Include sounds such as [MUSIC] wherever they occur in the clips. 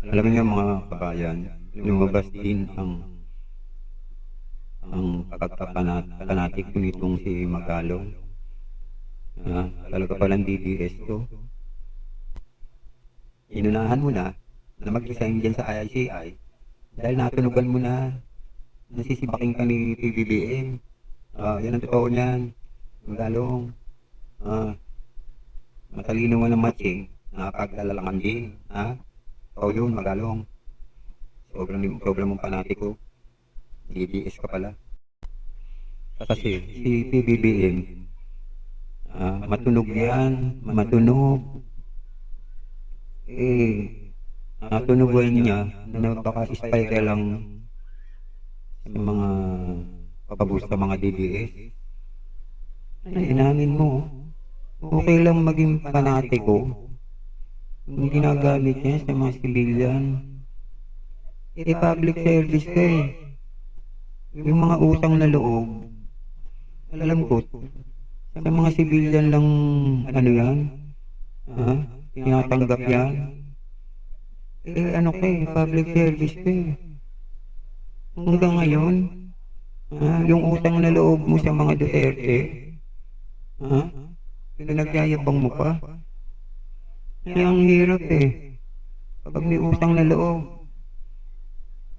Alam niyo mga kabayan, lumabas din ang ang pagkapanatik nitong si Magalong. Ah, talaga palang DDS to. Inunahan mo na na mag-resign dyan sa IICI dahil natunugan mo na nasisibaking ka ni PBBM. Ah, yan ang totoo niyan. Magalong. Ah, matalino mo ng matching, nakapagdalalangan din. Ha? Ikaw yun, Magalong. Sobrang, sobrang mong panatiko. DDS ka pala. Kasi si PBBM, ah, matunog yan, matunog. Eh, natunugan niya na baka-spike lang sa mga pabus sa mga DDS. Ay, inamin mo, okay lang maging panatiko. Kung ginagamit niya sa mga civilian. Eh, public service ka eh. Yung mga utang na loob, alam ko, sa mga civilian lang, ano yan, ha? Tinatanggap yan. Eh, ano ka eh, public service ka eh. Hanggang ngayon, ha? yung utang na loob mo sa mga Duterte, ha? Pinagyayabang mo pa. Kaya ang hirap eh. Pag may utang na loob,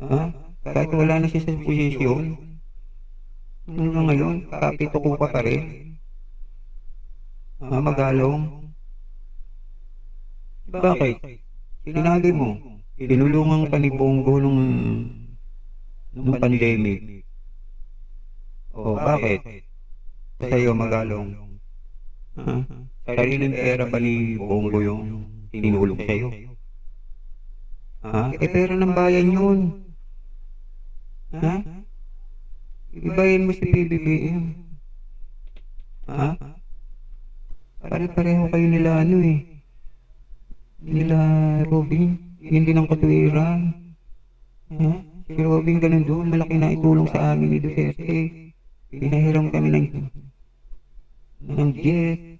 ha? Kahit wala na siya sa posisyon, hanggang ngayon, kapito ko pa pa rin. Ah, magalong. Bakit? Sinabi mo, tinulungan ka ni Bongo nung, nung pandemic. Oh, bakit? Sa'yo, magalong. Ha? Sariling pera ba ni Bongo yung tinulong sa'yo? Ha? Eh, pera ng bayan yun. Ha? Ibayin mo si PBBM. Ha? Pare-pareho kayo nila ano eh. Nila Robin. Hindi ng katwiran. Ha? Si Robin ganun doon. Malaki na itulong sa amin ni Duterte. Pinahiram kami ng ng jet.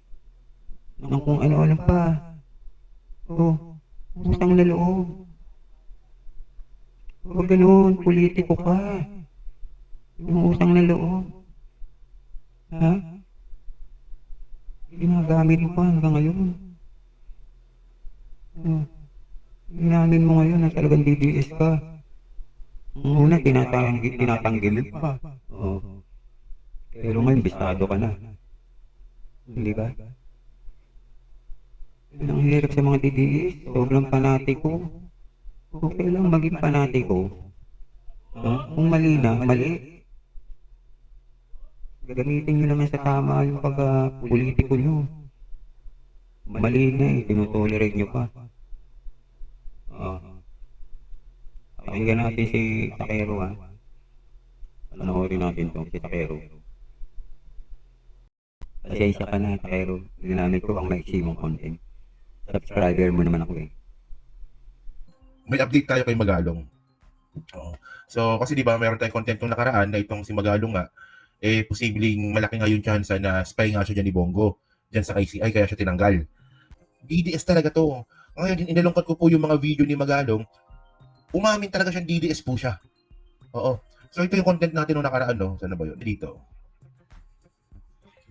Ng kung ano-ano pa. Oh, utang na loob. Huwag ganun, politiko ka. Yung utang na loob. Ha? Ginagamit mo pa hanggang ngayon. Oh. Ginamin mo ngayon na talagang DDS ka. Una, tinatanggi, tinatanggi mo pa. Oh. Pero ngayon, bisado ka na. Hindi ba? Ang hirap sa mga DDS. Sobrang panatiko. Okay lang maging panatiko. No? Kung mali na, mali. Gagamitin nyo naman sa tama yung pagka-politiko nyo. Mali na eh, tinutolerate nyo pa. Oo. Pakinggan natin si Takero ha. Panoorin natin to, si Takero. Pasensya ka na, Takero. Ginamit ko ang maiksi mong content. Subscriber mo naman ako eh. may update tayo kay Magalong. Oo. So, kasi di ba meron tayong content nung nakaraan na itong si Magalong nga, eh, posibleng malaki nga yung chance na spy nga siya dyan ni Bongo, dyan sa ICI, kaya siya tinanggal. DDS talaga to. Ngayon, inalungkat ko po yung mga video ni Magalong, umamin talaga siyang DDS po siya. Oo. So, ito yung content natin nung nakaraan, no? Saan na ba yun? Dito.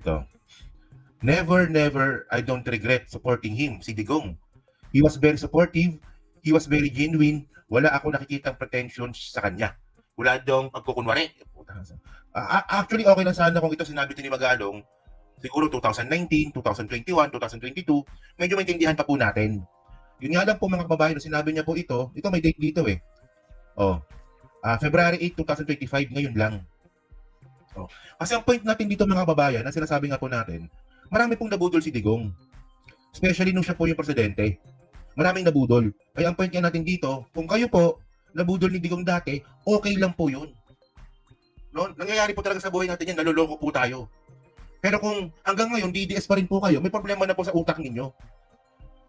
Ito. Never, never, I don't regret supporting him, si Digong. He was very supportive, he was very genuine. Wala ako nakikitang pretensions sa kanya. Wala dong pagkukunwari. Ah, actually, okay lang sana kung ito sinabi ito ni Magalong. Siguro 2019, 2021, 2022. Medyo maintindihan pa po natin. Yun nga lang po mga kababayan, sinabi niya po ito, ito may date dito eh. Oh, ah, February 8, 2025, ngayon lang. Oh. Kasi ang point natin dito mga kababayan, na sinasabi nga po natin, marami pong nabudol si Digong. Especially nung siya po yung presidente maraming nabudol. Kaya ang point nga natin dito, kung kayo po nabudol ni Digong dati, okay lang po yun. No? Nangyayari po talaga sa buhay natin yan, naloloko po tayo. Pero kung hanggang ngayon, DDS pa rin po kayo, may problema na po sa utak ninyo.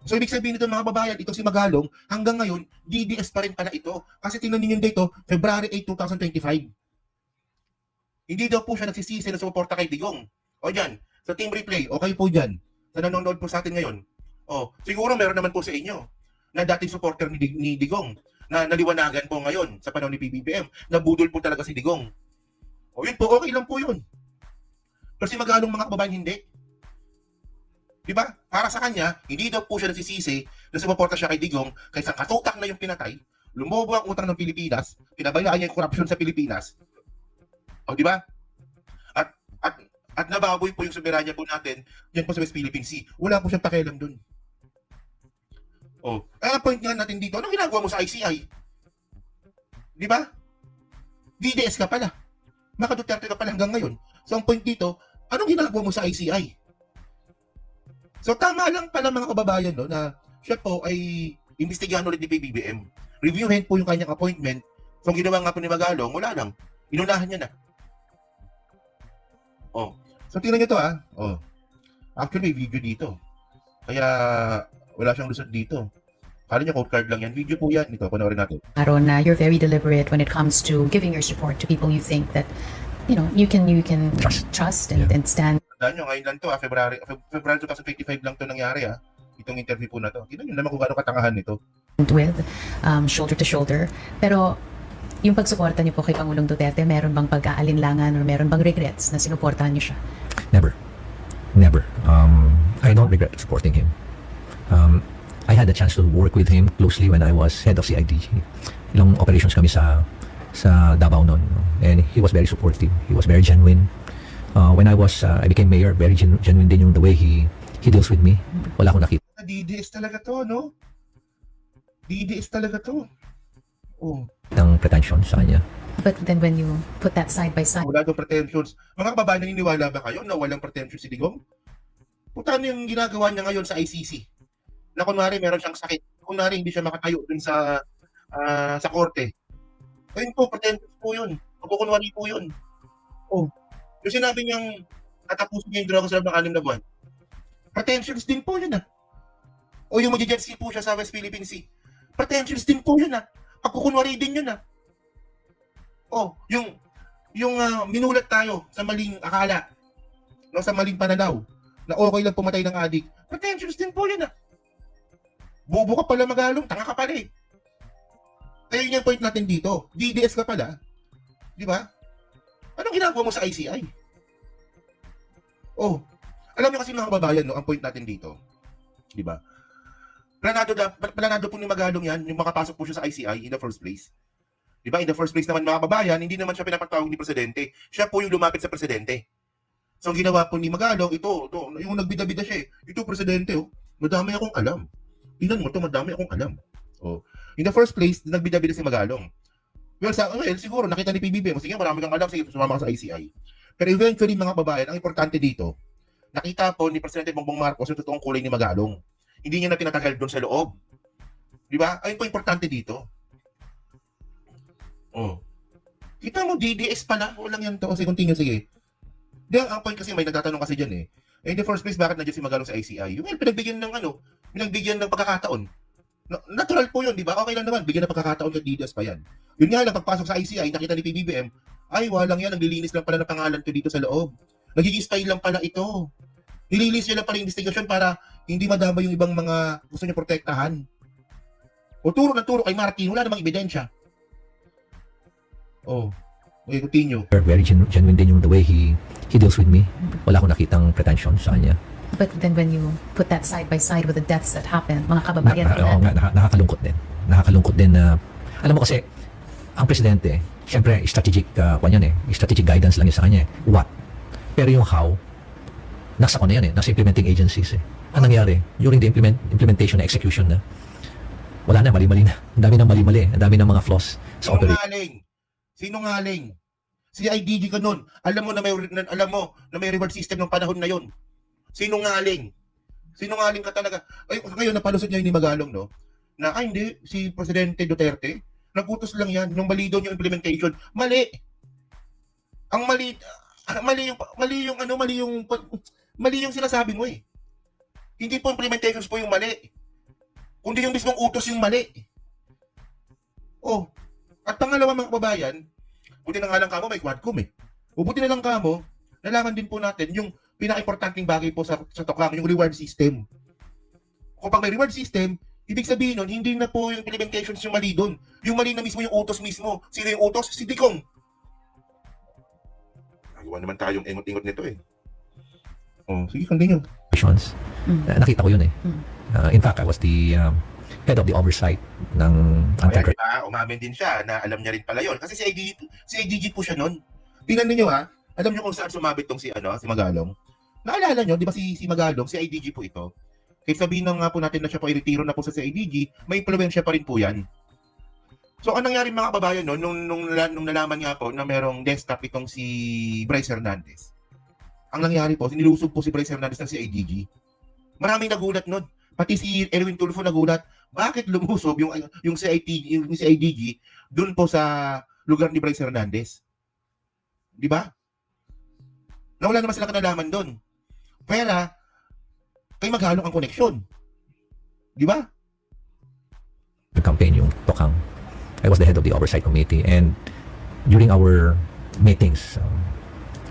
So, ibig sabihin nito mga babayan, ito si Magalong, hanggang ngayon, DDS pa rin pala ito. Kasi tingnan ninyo dito, February 8, 2025. Hindi daw po siya nagsisisi na sumuporta kay Digong. O dyan, sa team replay, okay po dyan. Sa nanonood po sa atin ngayon, Oh, siguro meron naman po sa inyo. na dating supporter ni, ni Digong na naliwanagan po ngayon sa panahon ni PBBM. Nabudol po talaga si Digong. O yun po, okay lang po yun. Kasi magalong mga kababayan hindi. Di ba? Para sa kanya, hindi daw po siya nasisisi na sumuporta siya kay Digong kaysa katutak na yung pinatay, lumobo ang utang ng Pilipinas, pinabayaan niya yung korupsyon sa Pilipinas. O di ba? At nababoy po yung soberanya po natin diyan po sa West Philippine Sea. Wala po siyang pakialam doon. Oh, ang point nga natin dito, anong ginagawa mo sa ICI? Di ba? DDS ka pala. Maka Duterte ka pala hanggang ngayon. So ang point dito, anong ginagawa mo sa ICI? So tama lang pala mga kababayan no, na siya po ay imbestigahan ulit ni PBBM. Reviewin po yung kanyang appointment. So ang ginawa nga po ni Magalong, wala lang. Inunahan niya na. Oh. So tingnan niyo to ah. Oh. Actually may video dito. Kaya wala siyang lusot dito. Kala niyo code card lang yan. Video po yan. Ito, panoorin natin. Aaron, uh, you're very deliberate when it comes to giving your support to people you think that you know you can you can Trust. trust and, Yeah. and stand Tandaan nyo, ngayon lang to, ah, February, Feb- February 2025 lang to nangyari ah. Itong interview po na to. Tingnan nyo naman kung gaano katangahan nito. with um, shoulder to shoulder. Pero yung pagsuporta niyo po kay Pangulong Duterte, meron bang pagkaalinlangan or meron bang regrets na sinuportahan niyo siya? Never. Never. Um, I don't regret supporting him. Um, I had the chance to work with him closely when I was head of CIDG. Ilang operations kami sa sa Davao noon. no? And he was very supportive. He was very genuine. Uh, when I was, uh, I became mayor, very gen- genuine din yung the way he he deals with me. Wala akong nakita DDS talaga to, no? DDS talaga to. Oh, ng pretension sa kanya. But then when you put that side by side, wala daw pretensions. Mga kababayan, naniniwala ba kayo na walang pretensions si Digong? Puta ano yung ginagawa niya ngayon sa ICC? Na kunwari meron siyang sakit. Kunwari hindi siya makatayo dun sa ah, sa korte. Ayun po, pretensions po yun. Pagkukunwari po yun. Oh. Yung sinabi niyang tatapusin niya yung droga sa loob ng anim na buwan. Pretensions din po yun ah. O yung ski po siya sa West Philippine Sea. Pretensions din po yun ah. Pagkukunwari din yun ah. Oh, yung yung ah, minulat tayo sa maling akala, no, sa maling pananaw, na okay lang pumatay ng adik, pretensions din po yun ah. Bobo ka pala magalong, tanga ka pala eh. Kaya yun yung point natin dito. DDS ka pala. Di ba? Anong ginagawa mo sa ICI? Oh, alam niyo kasi mga kababayan, no, ang point natin dito. Di ba? Planado, da, planado po ni Magalong yan, yung makapasok po siya sa ICI in the first place. Di ba? In the first place naman mga kababayan, hindi naman siya pinapatawag ni Presidente. Siya po yung lumapit sa Presidente. So, ang ginawa po ni Magalong, ito, ito yung nagbida-bida siya eh. Ito, Presidente, oh, madami akong alam. Tingnan mo to, madami akong alam. Oh. In the first place, nagbida-bida si Magalong. Well, sa, well, siguro, nakita ni PBB, sige, marami kang alam, sige, sumama ka sa ICI. Pero eventually, mga kababayan, ang importante dito, nakita po ni Presidente Bongbong Marcos yung totoong kulay ni Magalong. Hindi niya na pinatagal doon sa loob. Di ba? Ayun po importante dito. Oh. Kita mo, DDS pala. Walang yan to. Kasi continue, sige. Di, ang point kasi may nagtatanong kasi dyan eh. In the first place, bakit nandiyan si Magalong sa ICI? Well, pinagbigyan ng ano, pinagbigyan ng pagkakataon. Na- Natural po yun, di ba? Okay lang naman, bigyan ng pagkakataon kay DDS pa yan. Yun nga lang, pagpasok sa ICI, nakita ni PBBM, ay, walang yan, naglilinis lang pala ng pangalan ko dito sa loob. Nagiging style lang pala ito. Nililis nyo lang pala yung investigation para hindi madama yung ibang mga gusto nyo protektahan. O turo na turo kay Martin, wala namang ebidensya. Oh, okay, continue. Very genu- genuine din yung the way he he deals with me. Wala akong nakitang pretension sa kanya. but then when you put that side by side with the deaths that happened, mga Na, kababayan na, oo nga, naka- nakakalungkot din. Nakakalungkot din na, alam mo kasi, ang presidente, syempre, strategic, uh, kwan yan eh, strategic guidance lang yun sa kanya eh. What? Pero yung how, nasa ko na yan eh, nasa implementing agencies eh. Ang nangyari, during the implement, implementation na execution na, wala na, mali-mali na. Ang dami ng mali-mali, ang dami ng mga flaws sa operation. Sinungaling. Sinungaling. Si IDG ka nun. Alam mo na may alam mo na may reward system ng panahon na yon. Sinungaling. Sinungaling ka talaga. Ay, ngayon napalusot niya ni Magalong, no? Na, ay hindi, si Presidente Duterte, nagutos lang yan. Yung mali yung implementation. Mali. Ang mali, ah, mali yung, mali yung, ano, mali yung, mali yung sinasabi mo eh. Hindi po implementations po yung mali. Kundi yung mismong utos yung mali. Oh, at pangalawa mga kababayan, buti na nga lang kamo may quadcom eh. O buti na lang kamo, nalaman din po natin yung pinaka-importanting bagay po sa, sa Toklang, yung reward system. Kapag may reward system, Ibig sabihin nun, hindi na po yung implementations yung mali doon. Yung mali na mismo yung utos mismo. Sino yung utos? Si Digong. Nagawa naman tayong ingot-ingot nito eh. Oh, sige, continue. operations. Mm. Uh, nakita ko yun eh. Mm. Uh, in fact, I was the um, head of the oversight ng Ayan, anti diba? Umamin din siya na alam niya rin pala yun. Kasi si IDG, si IDG po siya nun. Tingnan niyo ha, alam niyo kung saan sumabit tong si, ano, si Magalong? Naalala niyo, di ba si, si Magalong, si IDG po ito? Kahit sabihin na nga po natin na siya po i-retiro na po sa CIDG, may impluensya pa rin po yan. So, anong nangyari mga kababayan, no? nung, nung, nung nalaman nga po na merong desktop itong si Bryce Hernandez, ang nangyari po, nilusog po si Bryce Hernandez ng CIDG. Maraming nagulat nun. Pati si Erwin Tulfo nagulat. Bakit lumusog yung, yung, CIT, yung CIDG dun po sa lugar ni Bryce Hernandez? Di ba? Na wala naman sila kanalaman doon. Pera, kay maghalong ang koneksyon. Di ba? campaign, yung Tokang. I was the head of the oversight committee and during our meetings um,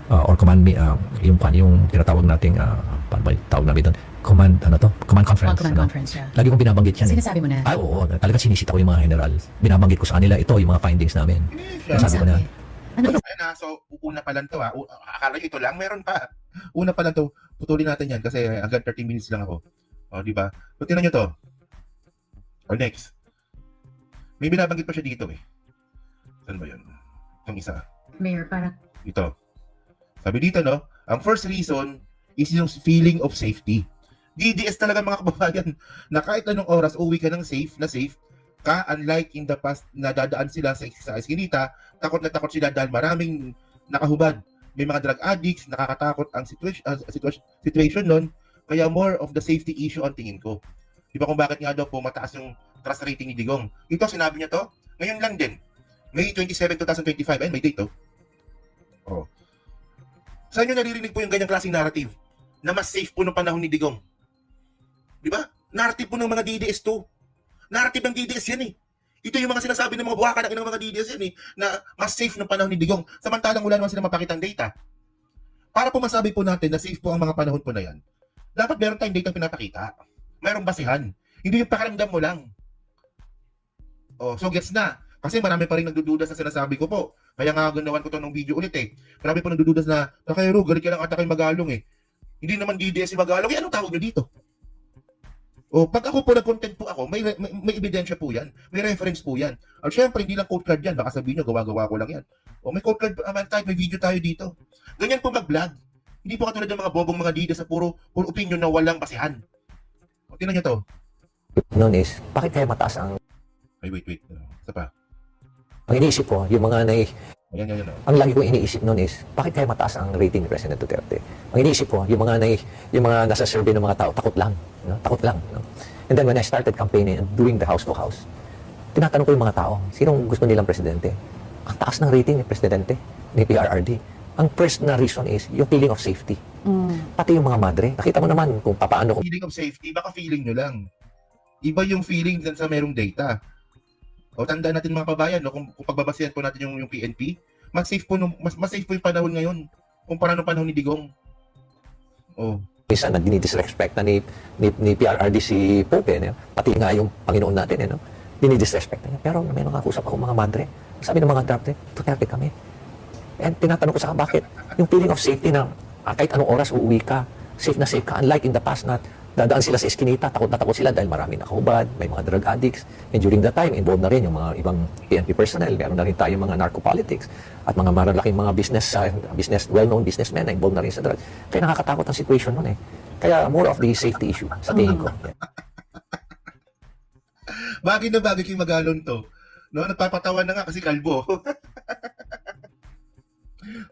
uh, or command uh, yung pan yung tinatawag nating uh, paano ba tawag namin doon command ano to command conference Command ano? conference, yeah. lagi kong binabanggit yan eh. Sinasabi mo na. ay oo talaga sinisita ko yung mga general binabanggit ko sa kanila ito yung mga findings namin Siya. sabi ko na. Ano Ayan na, so una pa lang to ha. U- Akala nyo ito lang, meron pa. Una pa lang to. Putulin natin yan kasi hanggang 30 minutes lang ako. O, di ba? So, tingnan nyo to. O, next. May binabanggit pa siya dito eh. Saan ba yun? Itong isa. Mayor, para Ito. Sabi dito, no? Ang first reason is yung feeling of safety. DDS talaga mga kababayan. Na kahit anong oras uwi ka ng safe na safe ka. Unlike in the past na dadaan sila sa, sa eskinita. Takot na takot sila dahil maraming nakahubad. May mga drug addicts nakakatakot ang situation uh, situation, situation nun. Kaya more of the safety issue ang tingin ko. Di ba kung bakit nga daw po mataas yung trust rating ni Digong? Ito sinabi niya to ngayon lang din. May 27, 2025 ayun may date to oh. Saan nyo naririnig po yung ganyang klaseng narrative? Na mas safe po ng panahon ni Digong. Di ba? Narrative po ng mga DDS to. Narrative ng DDS yan eh. Ito yung mga sinasabi ng mga buwaka ng mga DDS yan eh, na mas safe ng panahon ni Digong. Samantalang wala naman sila mapakitang data. Para po masabi po natin na safe po ang mga panahon po na yan, dapat meron tayong data pinapakita. Merong basihan. Hindi yung pakaramdam mo lang. Oh, so gets na. Kasi marami pa rin nagdududa sa sinasabi ko po. Kaya nga ganawan ko to ng video ulit eh. Marami pa nagdududa na, kayo Ru, galit ka lang ata kay Magalong eh. Hindi naman DDS si Magalong. Eh, anong tawag nyo dito? O, pag ako po nag-content po ako, may, may, may ebidensya po yan. May reference po yan. At syempre, hindi lang code card yan. Baka sabihin nyo, gawa-gawa ko lang yan. O, may code card, uh, tayo, may video tayo dito. Ganyan po mag-vlog. Hindi po katulad ng mga bobong mga DDS sa puro, puro opinion na walang basihan. O, tingnan nyo to. noon is, bakit kaya mataas ang, Ay, wait, wait. Uh, isa pa. ang iniisip ko, yung mga nai, Ang lagi ko iniisip noon is, bakit kaya mataas ang rating ni President Duterte? Ang iniisip ko, yung mga nai, yung mga nasa survey ng mga tao, takot lang. No? Takot lang. No? And then when I started campaigning and doing the house to house, tinatanong ko yung mga tao, sinong gusto nilang presidente? Ang taas ng rating ni Presidente, ni PRRD. Ang first na reason is yung feeling of safety. Pati yung mga madre, nakita mo naman kung paano feeling of safety, baka feeling nyo lang. Iba yung feeling dyan sa merong data. O tandaan natin mga kabayan, no, kung, kung pagbabasihan po natin yung, yung PNP, mas safe po nung, mas, mas safe po yung panahon ngayon kumpara nung panahon ni Digong. Oh, minsan na dinidisrespect na ni, ni, ni PRRD si Pope, eh, no? pati nga yung Panginoon natin, eh, no? dinidisrespect na niya. Pero may mga kausap ako mga madre. Sabi ng mga Duterte, Duterte kami. And tinatanong ko sa bakit? Yung feeling of safety na ah, kahit anong oras uuwi ka, safe na safe ka. Unlike in the past na dadaan sila sa eskinita, takot na takot sila dahil marami nakahubad, may mga drug addicts. And during that time, involved na rin yung mga ibang PNP personnel. Meron na rin tayo mga narco-politics at mga maralaking mga business, uh, business well-known businessmen na involved na rin sa drug. Kaya nakakatakot ang situation nun eh. Kaya more of the safety issue sa tingin ko. Yeah. [LAUGHS] bagay na bagay kay Magalon to. No, nagpapatawa na nga kasi kalbo. [LAUGHS]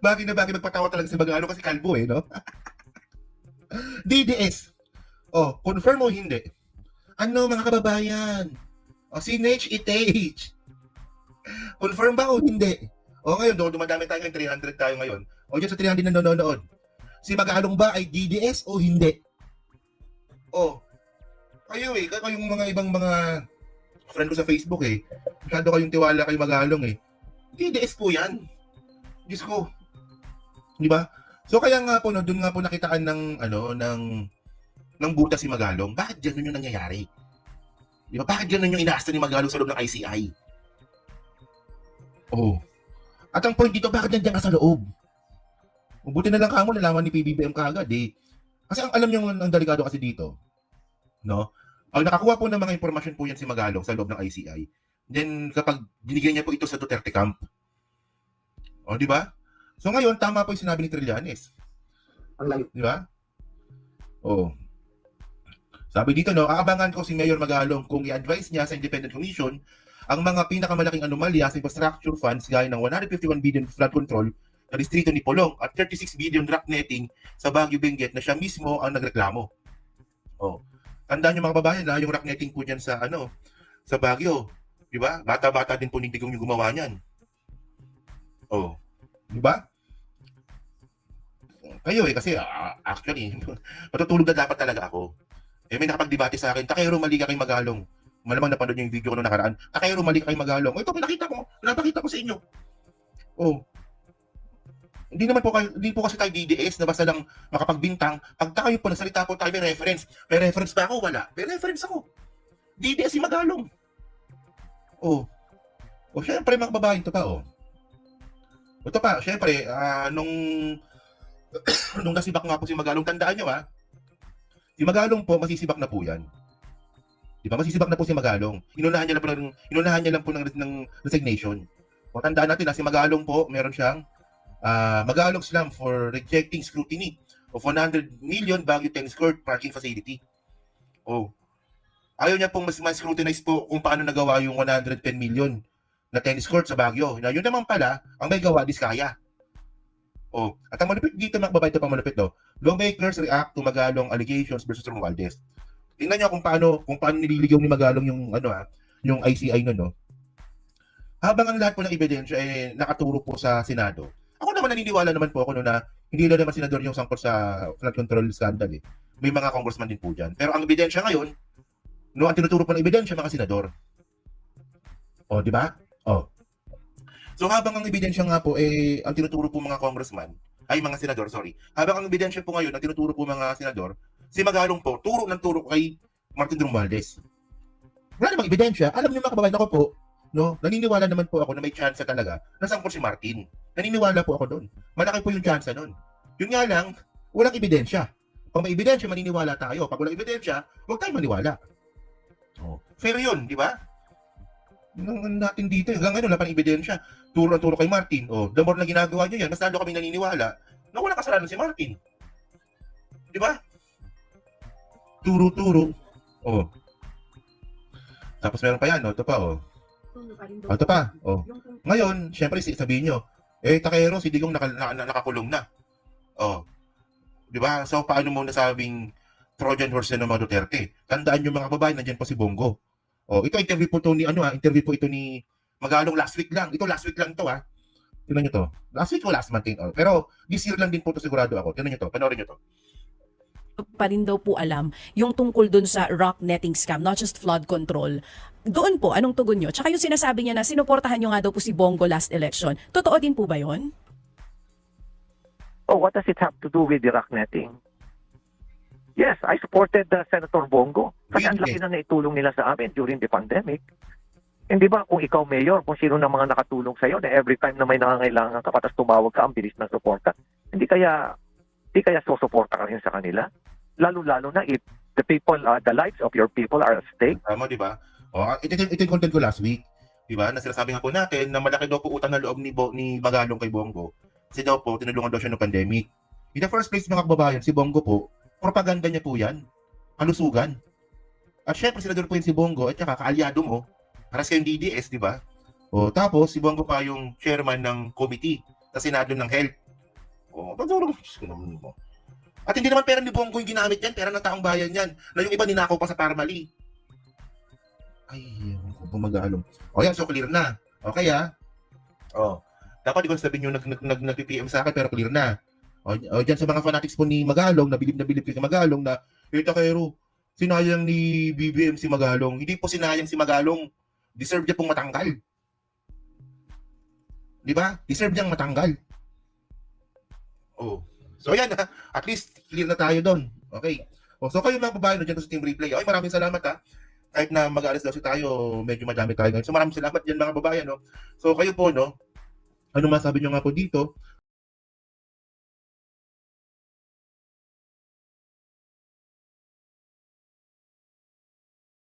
bagay na bagay magpatawa talaga si Magalon kasi kalbo eh, no? [LAUGHS] DDS. Oh, confirm o hindi? Ano mga kababayan? O si Nate Itage. Confirm ba o hindi? O ngayon, do dumadami tayo ngayon, 300 tayo ngayon. O dyan sa 300 na nanonood. Si Magalong ba ay DDS o hindi? O, kayo eh, kayong mga ibang mga friend ko sa Facebook eh. Masyado kayong tiwala kay Magalong eh. DDS po yan. Diyos ko. Di ba? So kaya nga po, no, doon nga po nakitaan ng, ano, ng, ng buta si Magalong. Bakit ganun yung nangyayari? Di ba? Bakit ganun yung inaasta ni Magalong sa loob ng ICI? Oh. At ang point dito, bakit nandiyan ka sa loob? Mabuti na lang kamo nalaman ni PBBM kaagad eh. Kasi ang alam niyo ang ang delikado kasi dito, no? Ang nakakuha po ng mga impormasyon po yan si Magalong sa loob ng ICI. Then kapag binigyan niya po ito sa Duterte camp. O, di ba? So ngayon, tama po yung sinabi ni Trillanes. Di ba? Oo. Sabi dito, no, aabangan ko si Mayor Magalong kung i-advise niya sa Independent Commission ang mga pinakamalaking anomalya sa infrastructure funds gaya ng 151 billion flood control sa distrito ni Polong at 36 billion rock netting sa Baguio Benguet na siya mismo ang nagreklamo. Oh. Tandaan niyo mga babayan na yung rock netting po diyan sa ano sa Baguio, 'di ba? Bata-bata din po ni Digong yung gumawa niyan. Oh. 'Di ba? Kayo eh kasi ah, actually [LAUGHS] matutulog na dapat talaga ako. Eh may nakapagdebate sa akin, takero mali ka kay Magalong. Malamang napanood niyo yung video ko noong nakaraan. Takero mali ka kay Magalong. Ito pinakita ko. Pinapakita ko sa inyo. Oh. Hindi naman po kayo, hindi po kasi tayo DDS na basta lang makapagbintang. Pag tayo po nagsalita po tayo may reference. May reference ba ako? Wala. May reference ako. DDS si Magalong. Oh. Oh, syempre mga babae ito pa oh. Ito pa, syempre, ah, nung [COUGHS] nung nasibak nga po si Magalong, tandaan nyo ha, si Magalong po, masisibak na po yan. Di ba? Masisibak na po si Magalong. Inunahan niya lang po ng, inunahan niya lang po ng, ng resignation. O tandaan natin na si Magalong po, meron siyang ah Magalong slam for rejecting scrutiny of 100 million Baguio Tennis Court parking facility. Oh. Ayaw niya pong mas, mas scrutinize po kung paano nagawa yung 110 million na tennis court sa Baguio. Na yun naman pala, ang may gawa, Diskaya. Oh, at ang malupit dito mga babae ito pang malupit no. Lawmakers react to Magalong allegations versus Romualdez. Tingnan niyo kung paano kung paano nililigaw ni Magalong yung ano ha, yung ICI no, no. Habang ang lahat po ng ebidensya eh nakaturo po sa Senado. Ako naman naniniwala naman po ako no na hindi lang naman senador yung sangkot sa flood control scandal eh. May mga congressman din po diyan. Pero ang ebidensya ngayon, no, ang tinuturo po ng ebidensya mga senador. O, di ba? O. So habang ang ebidensya nga po eh ang tinuturo po mga congressman, ay mga senador, sorry. Habang ang ebidensya po ngayon ang tinuturo po mga senador, si Magalong po turo ng turo kay Martin Romualdez. Wala namang ebidensya. Alam niyo mga kababayan ako po, no, naniniwala naman po ako na may chance talaga na sangkot si Martin. Naniniwala po ako doon. Malaki po yung chance nun. Yun nga lang, walang ebidensya. Pag may ebidensya, maniniwala tayo. Pag walang ebidensya, huwag tayong maniwala. Oh. Fair yun, di ba? Yun ang natin dito. Hanggang ngayon, wala pang ebidensya. Turo ang turo kay Martin. Oh, the more na ginagawa niyo yan, mas lalo kami naniniwala na walang kasalanan si Martin. Di ba? Turo-turo. Oh. Tapos meron pa yan, oh. Ito pa, oh. Oh, ito pa, oh. Ngayon, syempre, sabihin nyo, eh, Takero, si Digong naka, na, na- nakakulong na. Oh. Di ba? So, paano mo nasabing Trojan horse na mga Duterte? Tandaan nyo mga babae, nandiyan po si Bongo. Oh, ito interview po to ni ano ah, interview po ito ni Magalong last week lang. Ito last week lang to ah. Tingnan niyo to. Last week o last month din. Oh. Pero this year lang din po to sigurado ako. Tingnan niyo to. Panoorin niyo to. pa rin daw po alam yung tungkol dun sa rock netting scam, not just flood control. Doon po, anong tugon nyo? Tsaka yung sinasabi niya na sinuportahan nyo nga daw po si Bongo last election. Totoo din po ba yon? Oh, what does it have to do with the rock netting? Yes, I supported uh, Senator Bongo. Kasi ang laki na naitulong nila sa amin during the pandemic. Hindi ba kung ikaw mayor, kung sino na mga nakatulong sa'yo na every time na may nangangailangan ka, patas tumawag ka, ang bilis ng suporta. Hindi kaya, hindi kaya susuporta ka rin sa kanila? Lalo-lalo na if the people, uh, the lives of your people are at stake. Tama, di ba? Oh, ito, ito, ito yung content ko last week. Di ba? Na sinasabi nga po natin na malaki daw po utang na loob ni, Bo, ni Magalong kay Bongo. Kasi daw po, tinulungan daw siya ng pandemic. In the first place, mga kababayan, si Bongo po, propaganda niya po yan. Kalusugan. At syempre, senador po yun si Bongo at saka kaalyado mo. Para sa kayong DDS, di ba? O, tapos, si Bongo pa yung chairman ng committee sa Senado ng Health. O, pagdurong, mo. At hindi naman pera ni Bongo yung ginamit yan, pera ng taong bayan yan. Na yung iba ninakaw pa sa Parmali. Ay, ko, bumagalong. O yan, so clear na. Okay ah. O, dapat ikaw sabihin nyo nag, nag, nag, nag-PPM sa akin pero clear na. O, o dyan sa mga fanatics po ni Magalong, na bilib na bilib kay Magalong na, eh, Takero, sinayang ni BBM si Magalong. Hindi po sinayang si Magalong. Deserve niya pong matanggal. Di ba? Deserve niyang matanggal. Oh. So yan ha. At least clear na tayo doon. Okay. O, so kayo mga babae no, dyan sa team replay. Okay, maraming salamat ha. kahit na mag-aalas daw si tayo, medyo madami tayo ngayon. So maraming salamat dyan mga babayan, no? So kayo po, no? Ano masabi nyo nga po dito?